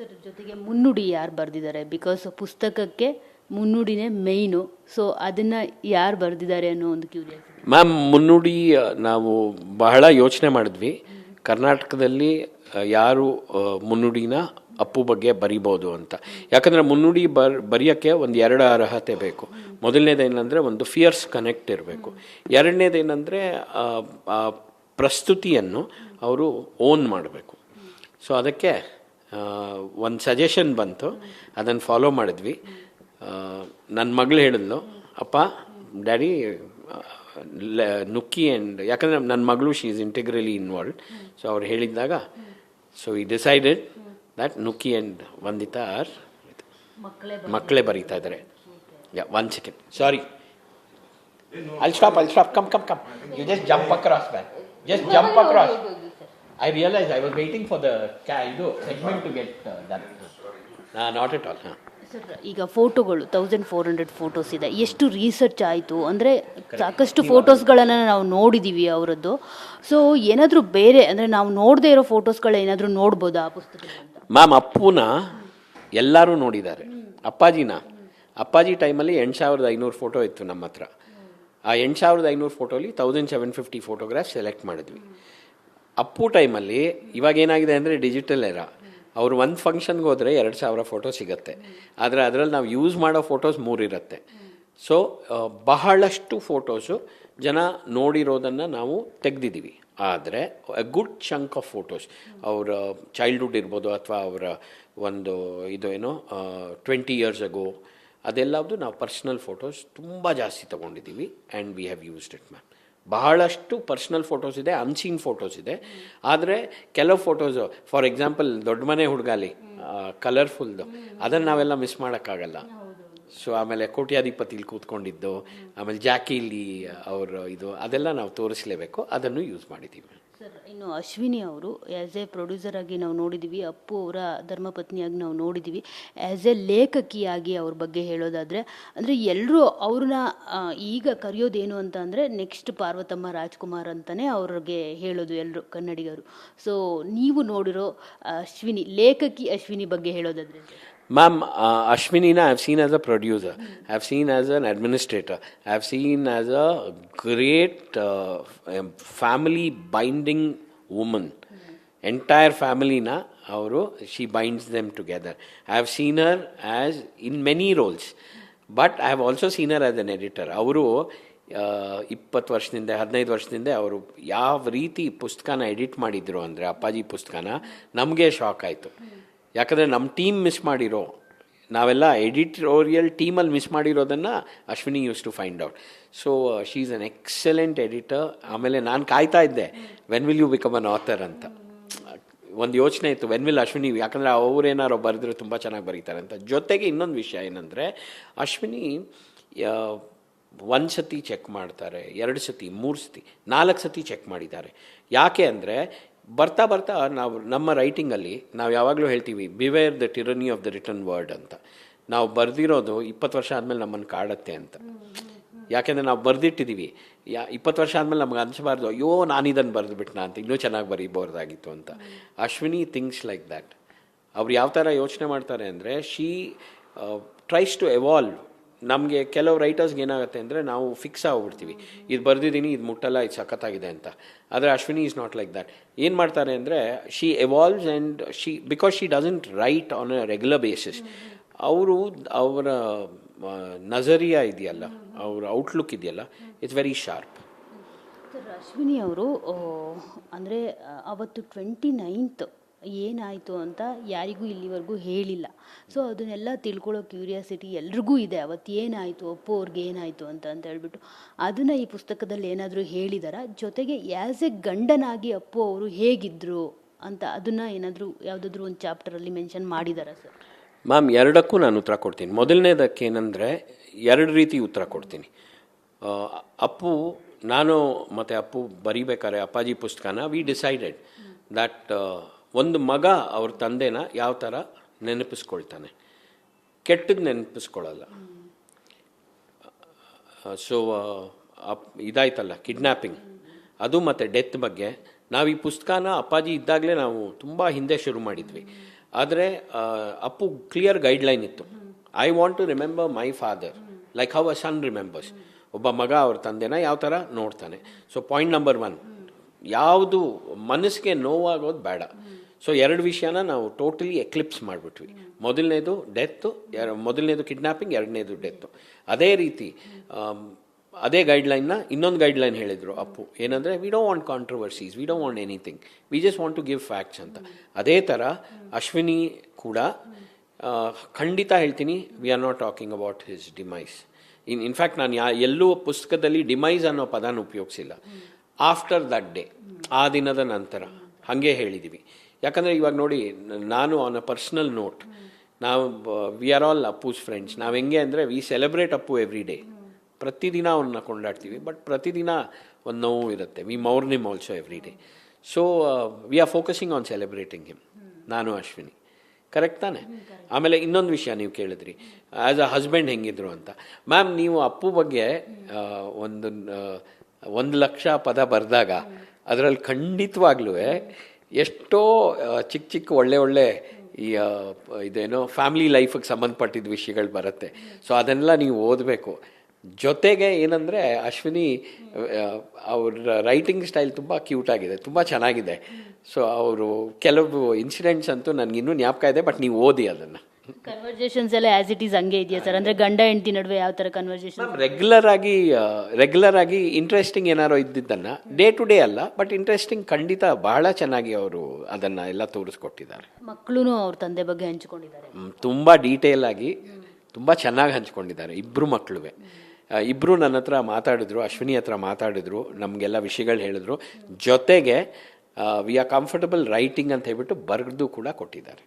Sir ಜೊತೆಗೆ ಮುನ್ನುಡಿ ಯಾರು ಬರೆದಿದ್ದಾರೆ? ಬಿಕಾಸ್ ಪುಸ್ತಕಕ್ಕೆ ಮುನ್ನುಡಿನೇ ಮೇಯ್ನು ಸೊ ಅದನ್ನು ಯಾರು ಬರೆದಿದ್ದಾರೆ ಅನ್ನೋ ಒಂದು ಕ್ಯೂರಿಯಾಸಿಟಿ ಮ್ಯಾಮ್ ಮುನ್ನುಡಿ ನಾವು ಬಹಳ ಯೋಚನೆ ಮಾಡಿದ್ವಿ. ಕರ್ನಾಟಕದಲ್ಲಿ ಯಾರು ಮುನ್ನುಡಿನ ಅಪ್ಪು ಬಗ್ಗೆ ಬರಿಬೋದು ಅಂತ. ಯಾಕಂದರೆ ಮುನ್ನುಡಿ ಬರ್, ಬರೆಯೋಕ್ಕೆ ಒಂದು ಎರಡು ಅರ್ಹತೆ ಬೇಕು. ಮೊದಲನೇದೇನೆಂದರೆ ಒಂದು ಫಿಯರ್ಸ್ ಕನೆಕ್ಟ್ ಇರಬೇಕು. ಎರಡನೇದೇನೆಂದರೆ ಪ್ರಸ್ತುತಿಯನ್ನು ಅವರು ಓನ್ ಮಾಡಬೇಕು. ಸೊ ಅದಕ್ಕೆ ಒಂದು ಸಜೆಷನ್ ಬಂತು. ಅದನ್ನು ಫಾಲೋ ಮಾಡಿದ್ವಿ. ನನ್ನ ಮಗಳು ಹೇಳಿದ್ಲು ಅಪ್ಪ ಡ್ಯಾಡಿ ನುಕ್ಕಿ ಆ್ಯಂಡ್ ಯಾಕಂದರೆ ನನ್ನ ಮಗಳು she is integrally involve so ಅವ್ರು ಹೇಳಿದ್ದಾಗ ಸೊ ಈ decided that Nukki and Vanditha are ಮಕ್ಕಳೇ ಬರೀತಾ ಇದ್ದಾರೆ yeah one second sorry all stop all stop come come come you just jump across man just jump across. I realized I was waiting for the segment to get uh, done. Nah, not at all. Huh. Sir ಈಗ ಫೋಟೋಗಳು thousand four hundred photos ಇದೆ. ಎಷ್ಟು research ಆಯಿತು? ಅಂದರೆ ಸಾಕಷ್ಟು ಫೋಟೋಸ್ಗಳನ್ನು ನಾವು ನೋಡಿದ್ದೀವಿ ಅವರದ್ದು. ಸೊ ಏನಾದರೂ ಬೇರೆ ಅಂದರೆ ನಾವು ನೋಡದೇ ಇರೋ ಫೋಟೋಸ್ಗಳು ಏನಾದರೂ ನೋಡ್ಬೋದಾ ಆ ಪುಸ್ತಕ ಮ್ಯಾಮ್ ಅಪ್ಪುನ ಎಲ್ಲರೂ ನೋಡಿದ್ದಾರೆ. ಅಪ್ಪಾಜಿನ. ಅಪ್ಪಾಜಿ ಟೈಮಲ್ಲಿ ಎಂಟು ಸಾವಿರದ ಐನೂರು ಫೋಟೋ ಇತ್ತು ನಮ್ಮ ಹತ್ರ ಆ ಎಂಟು ಸಾವಿರದ ಐನೂರು ಫೋಟೋಲಿ thousand seven fifty photograph select ಮಾಡಿದ್ವಿ. ಅಪ್ಪು ಟೈಮಲ್ಲಿ ಇವಾಗ ಏನಾಗಿದೆ ಅಂದರೆ ಡಿಜಿಟಲ್ ಎರ ಅವ್ರು ಒಂದು ಫಂಕ್ಷನ್ಗೆ ಹೋದರೆ ಎರಡು ಸಾವಿರ ಫೋಟೋ ಸಿಗುತ್ತೆ. ಆದರೆ ಅದರಲ್ಲಿ ನಾವು ಯೂಸ್ ಮಾಡೋ ಫೋಟೋಸ್ ಮೂರಿರುತ್ತೆ ಸೊ ಬಹಳಷ್ಟು ಫೋಟೋಸು ಜನ ನೋಡಿರೋದನ್ನು ನಾವು ತೆಗೆದಿದ್ದೀವಿ ಆದರೆ a good chunk of photos ಅವರ ಚೈಲ್ಡ್ಹುಡ್ ಇರ್ಬೋದು ಅಥವಾ ಅವರ ಒಂದು ಇದು ಏನೋ ಟ್ವೆಂಟಿ ಇಯರ್ಸ್ ಅಗೋ ಅದೆಲ್ಲದು ನಾವು ಪರ್ಸ್ನಲ್ ಫೋಟೋಸ್ ತುಂಬ ಜಾಸ್ತಿ ತೊಗೊಂಡಿದ್ದೀವಿ and we have used it ma'am ಬಹಳಷ್ಟು ಪರ್ಸ್ನಲ್ ಫೋಟೋಸ್ ಇದೆ ಅನ್ಸೀನ್ ಫೋಟೋಸ್ ಇದೆ. ಆದರೆ ಕೆಲವು ಫೋಟೋಸು ಫಾರ್ ಎಕ್ಸಾಂಪಲ್ ದೊಡ್ಡ ಮನೆ ಹುಡುಗಾಲಿ ಕಲರ್ಫುಲ್ದು ಅದನ್ನು ನಾವೆಲ್ಲ ಮಿಸ್ ಮಾಡೋಕ್ಕಾಗಲ್ಲ. ಸೊ ಆಮೇಲೆ ಕೋಟ್ಯಾಧಿಪತಿಲಿ ಕೂತ್ಕೊಂಡಿದ್ದು ಆಮೇಲೆ ಜಾಕಿಲಿ ಅವರು ಇದು ಅದೆಲ್ಲ ನಾವು ತೋರಿಸಲೇಬೇಕು. ಅದನ್ನು ಯೂಸ್ ಮಾಡಿದ್ದೀವಿ. ಸರ್, ಇನ್ನು ಅಶ್ವಿನಿ ಅವರು ಆ್ಯಸ್ ಎ ಪ್ರೊಡ್ಯೂಸರ್ ಆಗಿ ನಾವು ನೋಡಿದ್ದೀವಿ ಅಪ್ಪು ಅವರ ಧರ್ಮಪತ್ನಿಯಾಗಿ ನಾವು ನೋಡಿದ್ದೀವಿ ಆ್ಯಸ್ ಎ ಲೇಖಕಿಯಾಗಿ ಅವ್ರ ಬಗ್ಗೆ ಹೇಳೋದಾದರೆ, ಅಂದರೆ ಎಲ್ಲರೂ ಅವ್ರನ್ನ ಈಗ ಕರೆಯೋದೇನು ಅಂತ ಅಂದರೆ ನೆಕ್ಸ್ಟ್ ಪಾರ್ವತಮ್ಮ ರಾಜ್ಕುಮಾರ್ ಅಂತಲೇ ಅವ್ರಿಗೆ ಹೇಳೋದು ಎಲ್ಲರೂ ಕನ್ನಡಿಗರು. ಸೊ ನೀವು ನೋಡಿರೋ ಅಶ್ವಿನಿ, ಲೇಖಕಿ ಅಶ್ವಿನಿ ಬಗ್ಗೆ ಹೇಳೋದಾದರೆ. Ma'am, uh, Ashwinina, I've seen as a producer, I've seen as an administrator, I've seen as a great uh, um, family binding woman. Entire family na ಅವರು she binds them together. I have seen her as in many roles, but I have also seen her as an editor. ಅವರು ಇಪ್ಪತ್ತು ವರ್ಷದಿಂದ ಹದಿನೈದು ವರ್ಷದಿಂದ ಅವರು ಯಾವ ರೀತಿ ಪುಸ್ತಕನ ಎಡಿಟ್ ಮಾಡಿದ್ರು ಅಂದರೆ ಅಪ್ಪಾಜಿ ಪುಸ್ತಕನ ನಮಗೆ ಶಾಕ್ ಆಯಿತು ಯಾಕಂದರೆ ನಮ್ಮ ಟೀಮ್ ಮಿಸ್ ಮಾಡಿರೋ, ನಾವೆಲ್ಲ ಎಡಿಟೋರಿಯಲ್ ಟೀಮಲ್ಲಿ miss ಮಾಡಿರೋದನ್ನು Ashwini use to find out so she is an excellent editor ಆಮೇಲೆ ನಾನು ಕಾಯ್ತಾ ಇದ್ದೆ when will you become an author ಅಂತ. ಒಂದು ಯೋಚನೆ ಇತ್ತು ವೆನ್ ವಿಲ್ ಅಶ್ವಿನಿ ಯಾಕಂದರೆ ಅವ್ರೇನಾರೋ ಬರೆದ್ರೆ ತುಂಬ ಚೆನ್ನಾಗಿ ಬರೀತಾರೆ ಅಂತ. ಜೊತೆಗೆ ಇನ್ನೊಂದು ವಿಷಯ ಏನಂದರೆ, ಅಶ್ವಿನಿ ಒಂದು ಸತಿ ಚೆಕ್ ಮಾಡ್ತಾರೆ, ಎರಡು ಸತಿ, ಮೂರು ಸತಿ, ನಾಲ್ಕು ಸತಿ ಚೆಕ್ ಮಾಡಿದ್ದಾರೆ. ಯಾಕೆ ಅಂದರೆ ಬರ್ತಾ ಬರ್ತಾ ನಾವು ನಮ್ಮ ರೈಟಿಂಗಲ್ಲಿ ನಾವು ಯಾವಾಗಲೂ ಹೇಳ್ತೀವಿ beware the tyranny of the written word ಅಂತ. ನಾವು ಬರೆದಿರೋದು ಇಪ್ಪತ್ತು ವರ್ಷ ಆದಮೇಲೆ ನಮ್ಮನ್ನು ಕಾಡತ್ತೆ ಅಂತ. ಯಾಕೆಂದರೆ ನಾವು ಬರೆದಿಟ್ಟಿದ್ದೀವಿ ಯಾ, ಇಪ್ಪತ್ತು ವರ್ಷ ಆದಮೇಲೆ ನಮ್ಗೆ ಅನಿಸಬಾರ್ದು, ಅಯ್ಯೋ, ನಾನು ಇದನ್ನು ಬರೆದುಬಿಟ್ನಾ ಅಂತ. ಇನ್ನೂ ಚೆನ್ನಾಗಿ ಬರೀಬೋದಾಗಿತ್ತು ಅಂತ. ಅಶ್ವಿನಿ ಥಿಂಗ್ಸ್ ಲೈಕ್ ದ್ಯಾಟ್ ಅವ್ರು ಯಾವ ಥರ ಯೋಚನೆ ಮಾಡ್ತಾರೆ ಅಂದರೆ ಶೀ ಟ್ರೈಸ್ ಟು ಎವಾಲ್ವ್ ನಮಗೆ ಕೆಲವು ರೈಟರ್ಸ್ಗೆ ಏನಾಗುತ್ತೆ ಅಂದರೆ ನಾವು ಫಿಕ್ಸ್ ಆಗ್ಬಿಡ್ತೀವಿ. ಇದು ಬರೆದಿದ್ದೀನಿ, ಇದು ಮುಟ್ಟಲ್ಲ, ಇದು ಸಖತ್ತಾಗಿದೆ ಅಂತ. ಆದರೆ Ashwini is not like that ಏನು ಮಾಡ್ತಾರೆ ಅಂದರೆ she evolves and she because she doesn't write on a regular basis ಅವರು ಅವರ ನಜರಿಯಾ ಇದೆಯಲ್ಲ, ಅವರ ಔಟ್ಲುಕ್ ಇದೆಯಲ್ಲ ಇಟ್ಸ್ ವೆರಿ ಶಾರ್ಪ್ ಅಶ್ವಿನಿ ಅವರು ಅಂದರೆ, ಅವತ್ತು ಟ್ವೆಂಟಿ ನೈನ್ತ್ ಏನಾಯಿತು ಅಂತ ಯಾರಿಗೂ ಇಲ್ಲಿವರೆಗೂ ಹೇಳಿಲ್ಲ. ಸೊ ಅದನ್ನೆಲ್ಲ ತಿಳ್ಕೊಳ್ಳೋ ಕ್ಯೂರಿಯಾಸಿಟಿ ಎಲ್ರಿಗೂ ಇದೆ. ಅವತ್ತು ಏನಾಯಿತು? ಅಪ್ಪು ಅವ್ರಿಗೆ ಏನಾಯಿತು ಅಂತ ಅಂತ ಹೇಳ್ಬಿಟ್ಟು ಅದನ್ನು ಈ ಪುಸ್ತಕದಲ್ಲಿ ಏನಾದರೂ ಹೇಳಿದಾರ? ಜೊತೆಗೆ ಆ್ಯಸ್ ಎ ಗಂಡನಾಗಿ ಅಪ್ಪು ಅವರು ಹೇಗಿದ್ದರು ಅಂತ ಅದನ್ನು ಏನಾದರೂ, ಯಾವುದಾದ್ರೂ ಒಂದು ಚಾಪ್ಟರಲ್ಲಿ ಮೆನ್ಷನ್ ಮಾಡಿದಾರ ಸರ್ ಮ್ಯಾಮ್ ಎರಡಕ್ಕೂ ನಾನು ಉತ್ತರ ಕೊಡ್ತೀನಿ. ಮೊದಲನೇದಕ್ಕೆ ಏನಂದರೆ, ಎರಡು ರೀತಿ ಉತ್ತರ ಕೊಡ್ತೀನಿ. ಅಪ್ಪು, ನಾನು ಮತ್ತು ಅಪ್ಪು ಬರೀಬೇಕಾದ್ರೆ ಅಪ್ಪಾಜಿ ಪುಸ್ತಕನ ವಿ ಡಿಸೈಡೆಡ್ ದಟ್ ಒಂದು ಮಗ ಅವ್ರ ತಂದೆನ ಯಾವ ಥರ ನೆನಪಿಸ್ಕೊಳ್ತಾನೆ. ಕೆಟ್ಟದ್ದು ನೆನಪಿಸ್ಕೊಳ್ಳಲ್ಲ ಸೊ ಇದಾಯ್ತಲ್ಲ ಕಿಡ್ನ್ಯಾಪಿಂಗ್ ಅದು ಮತ್ತು ಡೆತ್ ಬಗ್ಗೆ. ನಾವು ಈ ಪುಸ್ತಕನ ಅಪ್ಪಾಜಿ ಇದ್ದಾಗಲೇ ನಾವು ತುಂಬ ಹಿಂದೆ ಶುರು ಮಾಡಿದ್ವಿ. ಆದರೆ ಅಪ್ಪು ಕ್ಲಿಯರ್ ಗೈಡ್ಲೈನ್ ಇತ್ತು. I want to remember my father like how a son remembers ಒಬ್ಬ ಮಗ ಅವ್ರ ತಂದೆನ ಯಾವ ಥರ ನೋಡ್ತಾನೆ. ಸೊ ಪಾಯಿಂಟ್ ನಂಬರ್ ಒನ್ ಯಾವುದು ಮನಸ್ಸಿಗೆ ನೋವಾಗೋದು ಬೇಡ. ಸೊ ಎರಡು ವಿಷಯನ ನಾವು ಟೋಟಲಿ ಎಕ್ಲಿಪ್ಸ್ ಮಾಡಿಬಿಟ್ವಿ. ಮೊದಲನೇದು ಡೆತ್ತು ಮೊದಲನೇದು ಕಿಡ್ನಾಪಿಂಗ್ ಎರಡನೇದು ಡೆತ್ತು ಅದೇ ರೀತಿ ಅದೇ ಗೈಡ್ಲೈನ್ನ ಇನ್ನೊಂದು ಗೈಡ್ಲೈನ್ ಹೇಳಿದರು ಅಪ್ಪು. ಏನಂದರೆ we don't want controversies we don't want anything we just want to give facts ಅಂತ. ಅದೇ ಥರ ಅಶ್ವಿನಿ ಕೂಡ ಖಂಡಿತ ಹೇಳ್ತೀನಿ we are not talking about his demise in in fact ನಾನು ಯಾ, ಎಲ್ಲೂ ಪುಸ್ತಕದಲ್ಲಿ ಡಿಮೈಸ್ ಅನ್ನೋ ಪದನ ಉಪಯೋಗಿಸಿಲ್ಲ. ಆಫ್ಟರ್ ದಟ್ ಡೇ ಆ ದಿನದ ನಂತರ, ಹಾಗೆ ಹೇಳಿದ್ದೀವಿ ಯಾಕಂದರೆ ಇವಾಗ ನೋಡಿ, ನಾನು ಆನ್ ಅ ಪರ್ಸ್ನಲ್ ನೋಟ್ ನಾವು we are all Appu's friends ನಾವು ಹೆಂಗೆ ಅಂದರೆ we celebrate Appu every day ಪ್ರತಿದಿನ ಅವನ್ನ ಕೊಂಡಾಡ್ತೀವಿ ಬಟ್ ಪ್ರತಿದಿನ ಒಂದು ನೋವು ಇರುತ್ತೆ. We mourn him also every day so we are focusing on celebrating him ನಾನು, ಅಶ್ವಿನಿ. ಕರೆಕ್ಟ್ ತಾನೆ? ಆಮೇಲೆ ಇನ್ನೊಂದು ವಿಷಯ ನೀವು ಕೇಳಿದ್ರಿ. ಆ್ಯಸ್ ಅ ಹಸ್ಬೆಂಡ್ ಹೆಂಗಿದ್ರು ಅಂತ. ಮ್ಯಾಮ್ ನೀವು ಅಪ್ಪು ಬಗ್ಗೆ ಒಂದು ಒಂದು ಲಕ್ಷ ಪದ ಬರೆದಾಗ, ಅದರಲ್ಲಿ ಖಂಡಿತವಾಗ್ಲೂ ಎಷ್ಟೋ ಚಿಕ್ಕ ಚಿಕ್ಕ ಒಳ್ಳೆ ಒಳ್ಳೆ ಈ ಇದೇನೋ ಫ್ಯಾಮಿಲಿ ಲೈಫಿಗೆ ಸಂಬಂಧಪಟ್ಟಿದ್ದ ವಿಷಯಗಳು ಬರುತ್ತೆ. ಸೊ ಅದನ್ನೆಲ್ಲ ನೀವು ಓದಬೇಕು. ಜೊತೆಗೆ ಏನಂದರೆ ಅಶ್ವಿನಿ ಅವ್ರ ರೈಟಿಂಗ್ ಸ್ಟೈಲ್ ತುಂಬ ಕ್ಯೂಟ್ ಆಗಿದೆ, ತುಂಬ ಚೆನ್ನಾಗಿದೆ. ಸೊ ಅವರು ಕೆಲವು ಇನ್ಸಿಡೆಂಟ್ಸ್ ಅಂತೂ ನನಗಿನ್ನೂ ಜ್ಞಾಪಕ ಇದೆ ಬಟ್ ನೀವು ಓದಿ ಅದನ್ನು. ಕನ್ವರ್ಜೇಷನ್ಸ್ ಎಲ್ಲ ಆಸ್ ಇಟ್ ಈಸ್ ಹಂಗೆ ಇದೆಯಾ ಸರ್ ಅಂದ್ರೆ ಗಂಡ ಹೆಂಡತಿ ನಡುವೆ ಯಾವ ತರ ಕನ್ವರ್ಜೇಷನ್ ಮ್ಯಾಮ್ ರೆಗ್ಯುಲರ್ ಆಗಿ ರೆಗ್ಯುಲರ್ ಆಗಿ ಇಂಟ್ರೆಸ್ಟಿಂಗ್ ಏನಾರೋ ಇದ್ದಿದ್ದನ್ನ ಡೇ ಟು ಡೇ ಅಲ್ಲ ಬಟ್ ಇಂಟ್ರೆಸ್ಟಿಂಗ್ ಖಂಡಿತ ಬಹಳ ಚೆನ್ನಾಗಿ ಅವರು ಅದನ್ನ ಎಲ್ಲ ತೋರಿಸ್ಕೊಟ್ಟಿದ್ದಾರೆ. ಮಕ್ಕಳು ಅವ್ರ ತಂದೆ ಬಗ್ಗೆ ಹಂಚಿಕೊಂಡಿದ್ದಾರೆ. ತುಂಬಾ ಡೀಟೇಲ್ ಆಗಿ ತುಂಬಾ ಚೆನ್ನಾಗಿ ಹಂಚ್ಕೊಂಡಿದ್ದಾರೆ ಇಬ್ರು ಮಕ್ಕಳುವೆ ಇಬ್ಬರು ನನ್ನ ಹತ್ರ ಮಾತಾಡಿದ್ರು ಅಶ್ವಿನಿ ಹತ್ರ ಮಾತಾಡಿದ್ರು ನಮಗೆಲ್ಲ ವಿಷಯಗಳು ಹೇಳಿದ್ರು. ಜೊತೆಗೆ ವಿ ಆರ್ ಕಂಫರ್ಟಬಲ್ ರೈಟಿಂಗ್ ಅಂತ ಹೇಳ್ಬಿಟ್ಟು ಬರೆದು ಕೂಡ ಕೊಟ್ಟಿದ್ದಾರೆ.